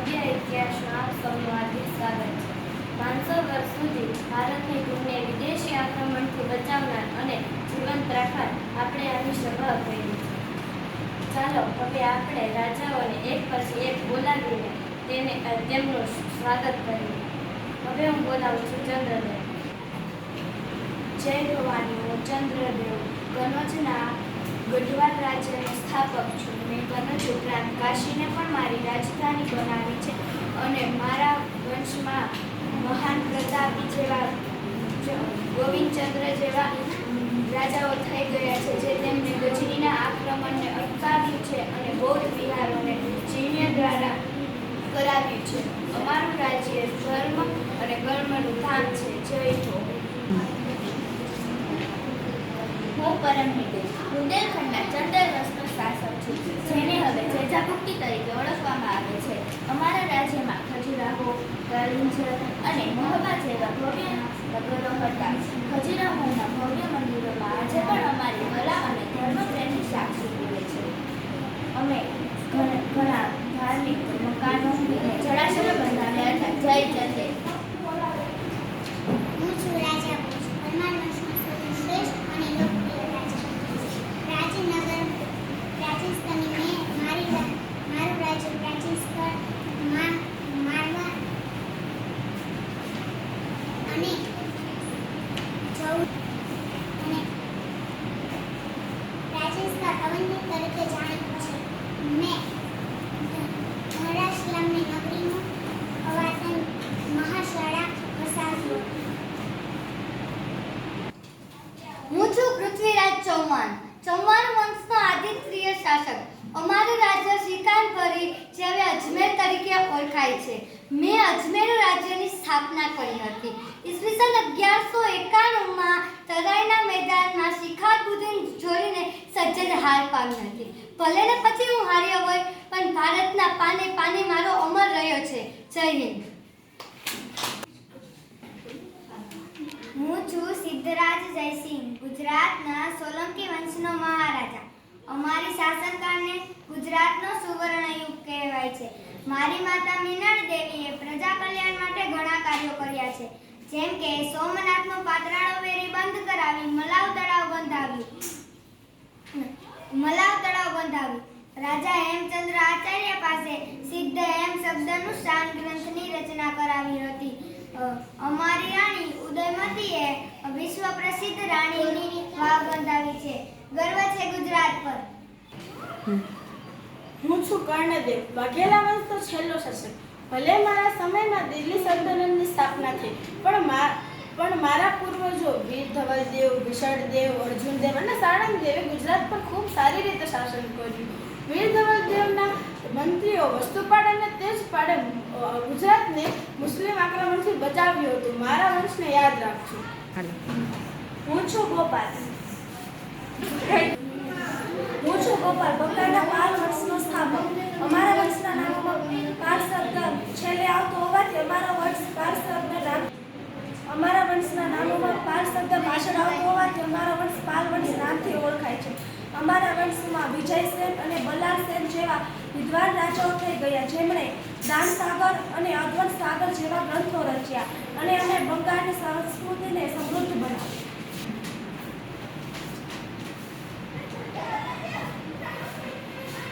ભવ્ય ઇતિહાસમાં સૌનું હાર્દિક સ્વાગત છે પાંચસો વર્ષ સુધી ભારતની ભૂમિને વિદેશી આક્રમણથી બચાવનાર અને જીવંત રાખનાર આપણે આની સભા કરી છે ચાલો હવે આપણે રાજાઓને એક પછી એક બોલાવીને તેને તેમનું સ્વાગત કરીએ હવે હું બોલાવું છું ચંદ્રદેવ જય ભવાની હું ચંદ્રદેવ કનોજના ગઢવાલ રાજ્યનો સ્થાપક છું. મેં કનોજ ઉપરાંત કાશીને પણ મારી રાજધાની બનાવી છે. અને મારા વંશમાં મહાન પ્રતાપી જેવા ગોવિંદચંદ્ર જેવા રાજાઓ થઈ ગયા છે, જે તેમને ગજરીના આક્રમણને અટકાવ્યું છે અને બૌદ્ધ વિહારોને ચીન્ય દ્વારા કરાવ્યું છે. અમારું રાજ્ય ધર્મ અને કર્મનું ધામ છે. જય હો હું પરમહિતે બુંદેલખંડના ચંદર વંશનો શાસક છું, જેને હવે જેજાભુક્તિ તરીકે ઓળખવામાં આવે છે. અમારા રાજ્યમાં ખજુરાહો કલિંજર અને મહોબા જેવા ભવ્ય નગરો હતા. ખજુરાહોના ભવ્ય મંદિરોમાં આજે પણ અમારી કલા અને ધર્મપ્રેમની સાક્ષી મળે છે. અમે ઘણા ધાર્મિક મકાનો જળાશયો બંધાવ્યા હતા. જય ચંદે હું છું રાજા ભોજ પરમાર વંશનો સૌથી શ્રેષ્ઠ અને લોકપ્રિય રાજા પ્રાચીન નગર પ્રાચીન સ્થળની મેં મારી રા- મારું રાજ્ય પ્રાચીન સ્થળ મા મારવા અને જવું અને હું છું પૃથ્વીરાજ ચૌહાણ. ચૌહાણ વંશનો આદિત્રીય શાસક. અમારું રાજ્ય શ્રીકાંતપરી જે હવે અજમેર તરીકે ઓળખાય છે. મેં અજમેર રાજ્યની સ્થાપના કરી હતી. ઈસવીસન અગિયારસો એકાણુંમાં તરાઈના મેદાનમાં શિખાબુદ્દીન જોડીને સજ્જન હાર પામી હતી. ભલે ને પછી હું હાર્યો હોય, પણ ભારતના પાને પાને મારો અમર રહ્યો છે. જય હિન્દ. હું છું સિદ્ધરાજ જયસિંહ, ગુજરાતના સોલંકી વંશનો મહારાજા. અમારી શાસનકાળને ગુજરાતનો સુવર્ણ યુગ કહેવાય છે. મારી માતા મીનળ દેવીએ પ્રજા કલ્યાણ માટે ઘણા કાર્યો કર્યા છે. જેમ કે સોમનાથનો પાતરાળો વેરી બંધ કરાવી મલાવ તળાવ બંધાવ્યું મલાવ તળાવ બંધાવ્યું. રાજા હેમચંદ્ર આચાર્ય પાસે સિદ્ધ હેમ શબ્દનું શાન ગ્રંથની રચના કરાવી હતી. અમારી રાણી ઉદયમતીએ વિશ્વ પ્રસિદ્ધ રાણીની વાવ બંધાવી છે. ગર્વ છે ગુજરાત પર. હું છું કર્ણદેવ. વાઘેલા વંશનો છેલ્લો શાસક. ભલે મારા સમયમાં દિલ્હી સલ્તનતની સ્થાપના થઈ, પણ મા- પણ મારા પૂર્વજો વીર અર્જુનદેવ અને સાળંગદેવે ગુજરાત પર ખૂબ સારી રીતે શાસન કર્યું. વીર મંત્રીઓ વસ્તુપાડ અને તેજપાડે અ, ગુજરાતને મુસ્લિમ આક્રમણથી બચાવ્યું હતું. મારા વંશને યાદ રાખજો. હું છું ગોપાલ. હું છું ગોપાલ. બંગાળના પાલ વર્ષનો સ્થાપક. વંશ નામથી ઓળખાય છે. અમારા વંશમાં વિજયસેન અને બલ્લાળસેન જેવા વિદ્વાન રાજાઓ થઈ ગયા. જેમણે દાન સાગર અને અધવન સાગર જેવા ગ્રંથો રચ્યા અને અમે બંગાળની સંસ્કૃતિને